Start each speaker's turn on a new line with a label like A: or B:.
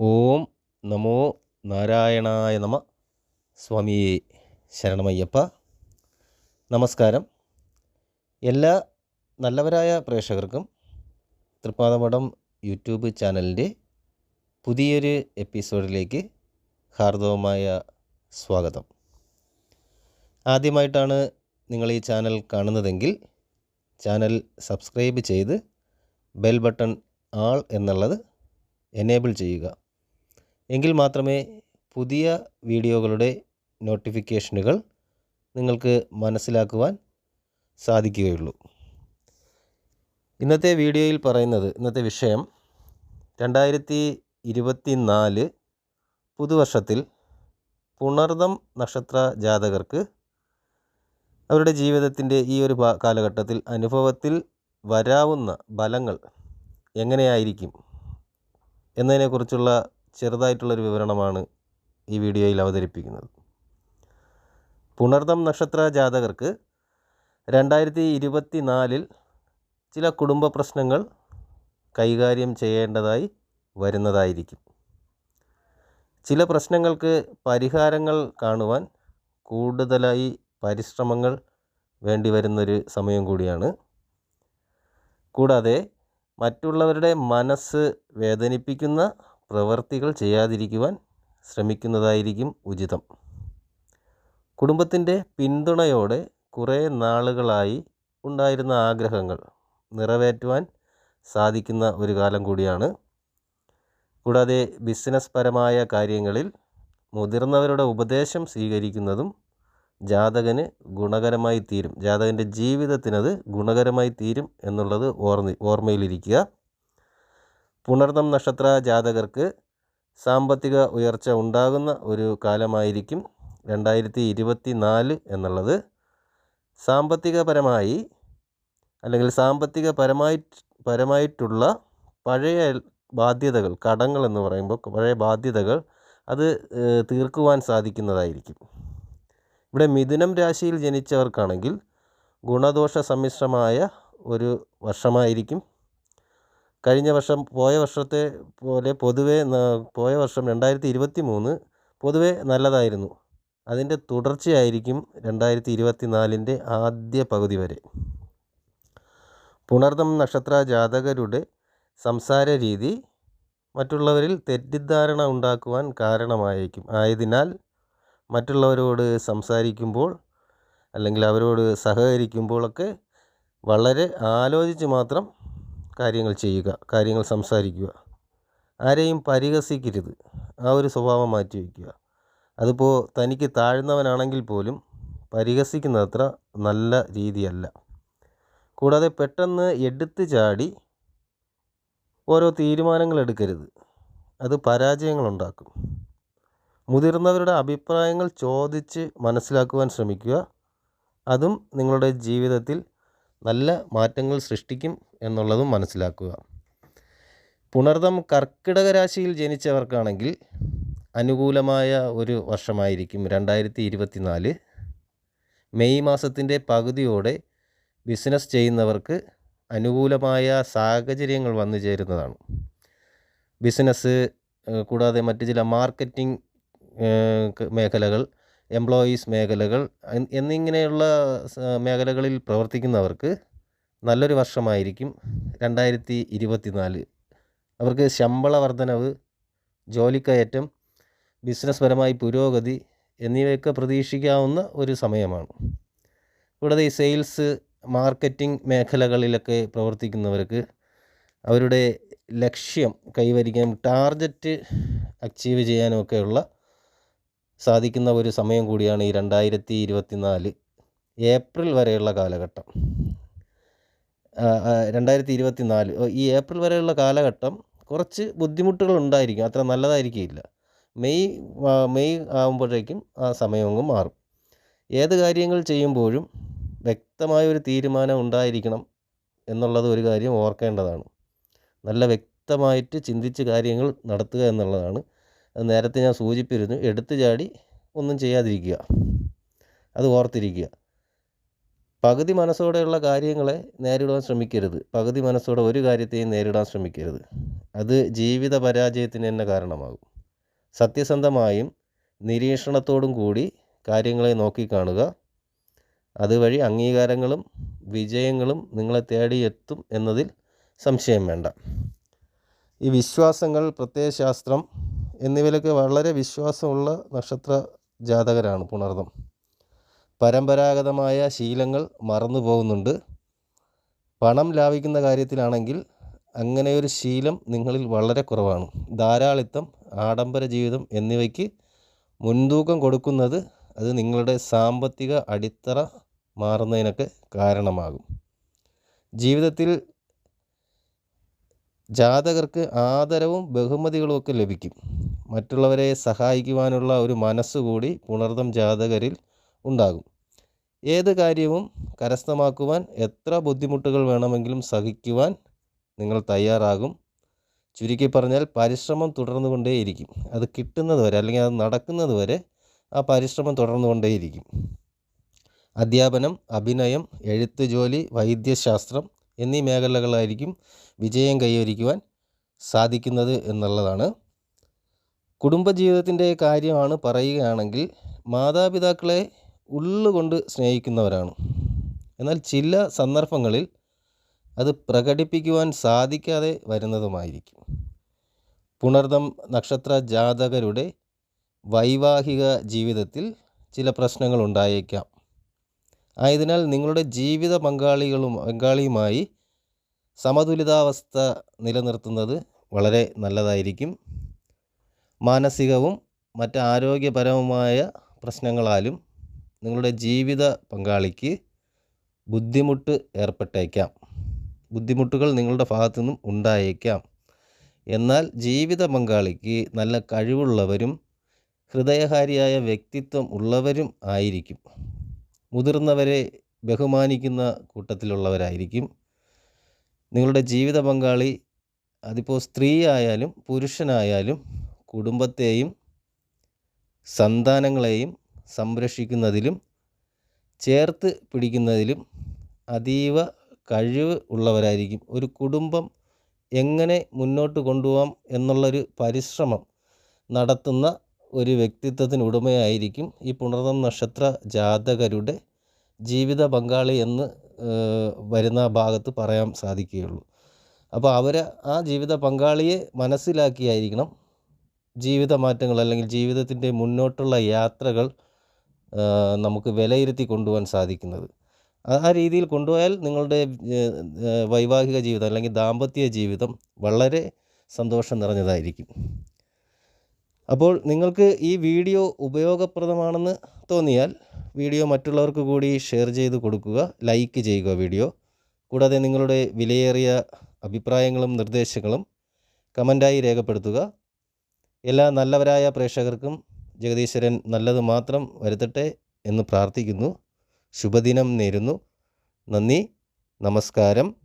A: ഓം നമോ നാരായണായ നമ. സ്വാമിയെ ശരണമയ്യപ്പ. നമസ്കാരം. എല്ലാ നല്ലവരായ പ്രേക്ഷകർക്കും തൃപ്പാദമഠം യൂട്യൂബ് ചാനലിന്റെ പുതിയൊരു എപ്പിസോഡിലേക്ക് ഹാർദവമായ സ്വാഗതം. ആദ്യമായിട്ടാണ് നിങ്ങൾ ഈ ചാനൽ കാണുന്നതെങ്കിൽ ചാനൽ സബ്സ്ക്രൈബ് ചെയ്ത് ബെൽ ബട്ടൺ ആൾ എന്നുള്ളത് എനേബിൾ ചെയ്യുക. എങ്കിൽ മാത്രമേ പുതിയ വീഡിയോകളുടെ നോട്ടിഫിക്കേഷനുകൾ നിങ്ങൾക്ക് മനസ്സിലാക്കുവാൻ സാധിക്കുകയുള്ളൂ. ഇന്നത്തെ വീഡിയോയിൽ പറയുന്നത് ഇന്നത്തെ വിഷയം രണ്ടായിരത്തി ഇരുപത്തി നാല് പുതുവർഷത്തിൽ പുണർദം നക്ഷത്ര ജാതകർക്ക് അവരുടെ ജീവിതത്തിന്റെ ഈ ഒരു കാലഘട്ടത്തിൽ അനുഭവത്തിൽ വരാവുന്ന ഫലങ്ങൾ എങ്ങനെയായിരിക്കും എന്നതിനെക്കുറിച്ചുള്ള ചെറുതായിട്ടുള്ളൊരു വിവരണമാണ് ഈ വീഡിയോയിൽ അവതരിപ്പിക്കുന്നത്. പുണർദം നക്ഷത്ര ജാതകർക്ക് രണ്ടായിരത്തി ഇരുപത്തി നാലിൽ ചില കുടുംബ പ്രശ്നങ്ങൾ കൈകാര്യം ചെയ്യേണ്ടതായി വരുന്നതായിരിക്കും. ചില പ്രശ്നങ്ങൾക്ക് പരിഹാരങ്ങൾ കാണുവാൻ കൂടുതലായി പരിശ്രമങ്ങൾ വേണ്ടി വരുന്നൊരു സമയം കൂടിയാണ്. കൂടാതെ മറ്റുള്ളവരുടെ മനസ്സ് വേദനിപ്പിക്കുന്ന പ്രവർത്തികൾ ചെയ്യാതിരിക്കുവാൻ ശ്രമിക്കുന്നതായിരിക്കും ഉചിതം. കുടുംബത്തിന്റെ പിന്തുണയോടെ കുറേ നാളുകളായി ഉണ്ടായിരുന്ന ആഗ്രഹങ്ങൾ നിറവേറ്റുവാൻ സാധിക്കുന്ന ഒരു കാലം കൂടിയാണ്. കൂടാതെ ബിസിനസ് പരമായ കാര്യങ്ങളിൽ മുതിർന്നവരുടെ ഉപദേശം സ്വീകരിക്കുന്നതും ജാതകന് ഗുണകരമായി തീരും. ജാതകന്റെ ജീവിതത്തിനത് ഗുണകരമായി തീരും എന്നുള്ളത് ഓർമ്മ ഓർമ്മയിലിരിക്കുക. പുണർദം നക്ഷത്ര ജാതകർക്ക് സാമ്പത്തിക ഉയർച്ച ഉണ്ടാകുന്ന ഒരു കാലമായിരിക്കും രണ്ടായിരത്തി ഇരുപത്തി നാല് എന്നുള്ളത്. സാമ്പത്തികപരമായി അല്ലെങ്കിൽ സാമ്പത്തിക പരമായി പരമായിട്ടുള്ള പഴയ ബാധ്യതകൾ കടങ്ങൾ എന്ന് പറയുമ്പോൾ പഴയ ബാധ്യതകൾ അത് തീർക്കുവാൻ സാധിക്കുന്നതായിരിക്കും. ഇവിടെ മിഥുനം രാശിയിൽ ജനിച്ചവർക്കാണെങ്കിൽ ഗുണദോഷ സമ്മിശ്രമായ ഒരു വർഷമായിരിക്കും. കഴിഞ്ഞ വർഷം പോയ വർഷത്തെ പോലെ പൊതുവേ പോയ വർഷം രണ്ടായിരത്തി ഇരുപത്തി മൂന്ന് പൊതുവെ നല്ലതായിരുന്നു. അതിന്റെ തുടർച്ചയായിരിക്കും രണ്ടായിരത്തി ഇരുപത്തി നാലിന്റെ ആദ്യ പകുതി വരെ. പുണർദം നക്ഷത്ര ജാതകരുടെ സംസാര രീതി മറ്റുള്ളവരിൽ തെറ്റിദ്ധാരണ ഉണ്ടാക്കുവാൻ കാരണമായേക്കും. ആയതിനാൽ മറ്റുള്ളവരോട് സംസാരിക്കുമ്പോൾ അല്ലെങ്കിൽ അവരോട് സഹകരിക്കുമ്പോഴൊക്കെ വളരെ ആലോചിച്ച് മാത്രം കാര്യങ്ങൾ ചെയ്യുക കാര്യങ്ങൾ സംസാരിക്കുക. ആരെയും പരിഹസിക്കരുത്. ആ ഒരു സ്വഭാവം മാറ്റി വയ്ക്കുക. അതിപ്പോൾ തനിക്ക് താഴ്ന്നവനാണെങ്കിൽ പോലും പരിഹസിക്കുന്നത്ര നല്ല രീതിയല്ല. കൂടാതെ പെട്ടെന്ന് എടുത്തു ചാടി ഓരോ തീരുമാനങ്ങൾ എടുക്കരുത്. അത് പരാജയങ്ങളുണ്ടാക്കും മുതിർന്നവരുടെ അഭിപ്രായങ്ങൾ ചോദിച്ച് മനസ്സിലാക്കുവാൻ ശ്രമിക്കുക. അതും നിങ്ങളുടെ ജീവിതത്തിൽ നല്ല മാറ്റങ്ങൾ സൃഷ്ടിക്കും എന്നുള്ളതും മനസ്സിലാക്കുക. പുണർദം കർക്കിടക രാശിയിൽ ജനിച്ചവർക്കാണെങ്കിൽ അനുകൂലമായ ഒരു വർഷമായിരിക്കും രണ്ടായിരത്തി ഇരുപത്തി നാല് മെയ് മാസത്തിന്റെ പകുതിയോടെ ബിസിനസ് ചെയ്യുന്നവർക്ക് അനുകൂലമായ സാഹചര്യങ്ങൾ വന്നു ചേരുന്നതാണ്. ബിസിനസ് കൂടാതെ മറ്റു ചില മാർക്കറ്റിംഗ് മേഖലകൾ എംപ്ലോയീസ് മേഖലകൾ എന്നിങ്ങനെയുള്ള മേഖലകളിൽ പ്രവർത്തിക്കുന്നവർക്ക് നല്ലൊരു വർഷമായിരിക്കും രണ്ടായിരത്തി ഇരുപത്തി നാല് അവർക്ക് ശമ്പള വർധനവ് ജോലിക്കയറ്റം ബിസിനസ് പരമായി പുരോഗതി എന്നിവയൊക്കെ പ്രതീക്ഷിക്കാവുന്ന ഒരു സമയമാണ്. കൂടാതെ ഈ സെയിൽസ് മാർക്കറ്റിംഗ് മേഖലകളിലൊക്കെ പ്രവർത്തിക്കുന്നവർക്ക് അവരുടെ ലക്ഷ്യം കൈവരിക്കാൻ ടാർഗറ്റ് അച്ചീവ് ചെയ്യാനുമൊക്കെയുള്ള സാധിക്കുന്ന ഒരു സമയം കൂടിയാണ് ഈ രണ്ടായിരത്തി ഇരുപത്തി നാല് ഏപ്രിൽ വരെയുള്ള കാലഘട്ടം. രണ്ടായിരത്തി ഇരുപത്തി നാല് ഈ ഏപ്രിൽ വരെയുള്ള കാലഘട്ടം കുറച്ച് ബുദ്ധിമുട്ടുകൾ ഉണ്ടായിരിക്കും. അത്ര നല്ലതായിരിക്കില്ല. മെയ് മെയ് ആകുമ്പോഴേക്കും ആ സമയം അങ്ങ് മാറും. ഏത് കാര്യങ്ങൾ ചെയ്യുമ്പോഴും വ്യക്തമായ ഒരു തീരുമാനം ഉണ്ടായിരിക്കണം എന്നുള്ളത് ഒരു കാര്യം ഓർക്കേണ്ടതാണ്. നല്ല വ്യക്തമായിട്ട് ചിന്തിച്ച് കാര്യങ്ങൾ നടത്തുക എന്നുള്ളതാണ് നേരത്തെ ഞാൻ സൂചിപ്പിച്ചിരുന്നു എടുത്തു ചാടി ഒന്നും ചെയ്യാതിരിക്കുക. അത് ഓർത്തിരിക്കുക. പകുതി മനസ്സോടെയുള്ള കാര്യങ്ങളെ നേരിടുവാൻ ശ്രമിക്കരുത്. പകുതി മനസ്സോടെ ഒരു കാര്യത്തെയും നേരിടാൻ ശ്രമിക്കരുത്. അത് ജീവിത പരാജയത്തിന് തന്നെ കാരണമാകും. സത്യസന്ധമായും നിരീക്ഷണത്തോടും കൂടി കാര്യങ്ങളെ നോക്കിക്കാണുക. അതുവഴി അംഗീകാരങ്ങളും വിജയങ്ങളും നിങ്ങളെ തേടിയെത്തും എന്നതിൽ സംശയം വേണ്ട. ഈ വിശ്വാസങ്ങൾ പ്രത്യയശാസ്ത്രം എന്നിവയിലൊക്കെ വളരെ വിശ്വാസമുള്ള നക്ഷത്ര ജാതകരാണ് പുണർദം. പരമ്പരാഗതമായ ശീലങ്ങൾ മറന്നു പോകുന്നുണ്ട്. പണം ലാഭിക്കുന്ന കാര്യത്തിലാണെങ്കിൽ അങ്ങനെയൊരു ശീലം നിങ്ങളിൽ വളരെ കുറവാണ്. ധാരാളിത്തം ആഡംബര ജീവിതം എന്നിവയ്ക്ക് മുൻതൂക്കം കൊടുക്കുന്നത് അത് നിങ്ങളുടെ സാമ്പത്തിക അടിത്തറ മാറുന്നതിനൊക്കെ കാരണമാകും. ജീവിതത്തിൽ ജാതകർക്ക് ആദരവും ബഹുമതികളും ഒക്കെ ലഭിക്കും. മറ്റുള്ളവരെ സഹായിക്കുവാനുള്ള ഒരു മനസ്സുകൂടി പുണർദം ജാതകരിൽ ഉണ്ടാകും. ഏത് കാര്യവും കരസ്ഥമാക്കുവാൻ എത്ര ബുദ്ധിമുട്ടുകൾ വേണമെങ്കിലും സഹിക്കുവാൻ നിങ്ങൾ തയ്യാറാകും. ചുരുക്കി പറഞ്ഞാൽ പരിശ്രമം തുടർന്നുകൊണ്ടേയിരിക്കും. അത് കിട്ടുന്നത് വരെ അല്ലെങ്കിൽ അത് നടക്കുന്നത് വരെ ആ പരിശ്രമം തുടർന്നുകൊണ്ടേയിരിക്കും. അധ്യാപനം അഭിനയം എഴുത്ത് ജോലി വൈദ്യശാസ്ത്രം എന്നീ മേഖലകളായിരിക്കും വിജയം കൈവരിക്കുവാൻ സാധിക്കുന്നത് എന്നുള്ളതാണ്. കുടുംബജീവിതത്തിന്റെ കാര്യമാണ് പറയുകയാണെങ്കിൽ മാതാപിതാക്കളെ ഉള്ളുകൊണ്ട് സ്നേഹിക്കുന്നവരാണ്. എന്നാൽ ചില സന്ദർഭങ്ങളിൽ അത് പ്രകടിപ്പിക്കുവാൻ സാധിക്കാതെ വരുന്നതുമായിരിക്കും. പുണർദം നക്ഷത്ര ജാതകരുടെ വൈവാഹിക ജീവിതത്തിൽ ചില പ്രശ്നങ്ങൾ ഉണ്ടായേക്കാം. ആയതിനാൽ നിങ്ങളുടെ ജീവിത പങ്കാളികളും പങ്കാളിയുമായി സമതുലിതാവസ്ഥ നിലനിർത്തുന്നത് വളരെ നല്ലതായിരിക്കും. മാനസികവും മറ്റ് ആരോഗ്യപരവുമായ പ്രശ്നങ്ങളാലും നിങ്ങളുടെ ജീവിത പങ്കാളിക്ക് ബുദ്ധിമുട്ട് ഏർപ്പെട്ടേക്കാം. ബുദ്ധിമുട്ടുകൾ നിങ്ങളുടെ ഭാഗത്തു നിന്നും ഉണ്ടായേക്കാം. എന്നാൽ ജീവിത പങ്കാളിക്ക് നല്ല കഴിവുള്ളവരും ഹൃദയഹാരിയായ വ്യക്തിത്വം ഉള്ളവരും ആയിരിക്കും. മുതിർന്നവരെ ബഹുമാനിക്കുന്ന കൂട്ടത്തിലുള്ളവരായിരിക്കും. നിങ്ങളുടെ ജീവിത പങ്കാളി അതിപ്പോൾ സ്ത്രീ ആയാലും പുരുഷനായാലും കുടുംബത്തെയും സന്താനങ്ങളെയും സംരക്ഷിക്കുന്നതിലും ചേർത്ത് പിടിക്കുന്നതിലും അതീവ കഴിവ് ഉള്ളവരായിരിക്കും. ഒരു കുടുംബം എങ്ങനെ മുന്നോട്ട് കൊണ്ടുപോകാം എന്നുള്ളൊരു പരിശ്രമം നടത്തുന്ന ഒരു വ്യക്തിത്വത്തിന് ഉടമയായിരിക്കും ഈ പുണർദം നക്ഷത്ര ജാതകരുടെ ജീവിത പങ്കാളി എന്ന് വരുന്ന ഭാഗത്ത് പറയാൻ സാധിക്കുകയുള്ളൂ. അപ്പോൾ അവർ ആ ജീവിത പങ്കാളിയെ മനസ്സിലാക്കിയായിരിക്കണം ജീവിത മാറ്റങ്ങൾ അല്ലെങ്കിൽ ജീവിതത്തിന്റെ മുന്നോട്ടുള്ള യാത്രകൾ നമുക്ക് വിലയിരുത്തി കൊണ്ടുപോകാൻ സാധിക്കുന്നത്. ആ രീതിയിൽ കൊണ്ടുപോയാൽ നിങ്ങളുടെ വൈവാഹിക ജീവിതം അല്ലെങ്കിൽ ദാമ്പത്യ ജീവിതം വളരെ സന്തോഷം നിറഞ്ഞതായിരിക്കും. അപ്പോൾ നിങ്ങൾക്ക് ഈ വീഡിയോ ഉപയോഗപ്രദമാണെന്ന് തോന്നിയാൽ വീഡിയോ മറ്റുള്ളവർക്ക് കൂടി ഷെയർ ചെയ്ത് കൊടുക്കുക ലൈക്ക് ചെയ്യുക വീഡിയോ. കൂടാതെ നിങ്ങളുടെ വിലയേറിയ അഭിപ്രായങ്ങളും നിർദ്ദേശങ്ങളും കമന്റായി രേഖപ്പെടുത്തുക. എല്ലാ നല്ലവരായ പ്രേക്ഷകർക്കും ജഗദീശ്വരൻ നല്ലത് മാത്രം വരുത്തട്ടെ എന്ന് പ്രാർത്ഥിക്കുന്നു. ശുഭദിനം നേരുന്നു. നന്ദി. നമസ്കാരം.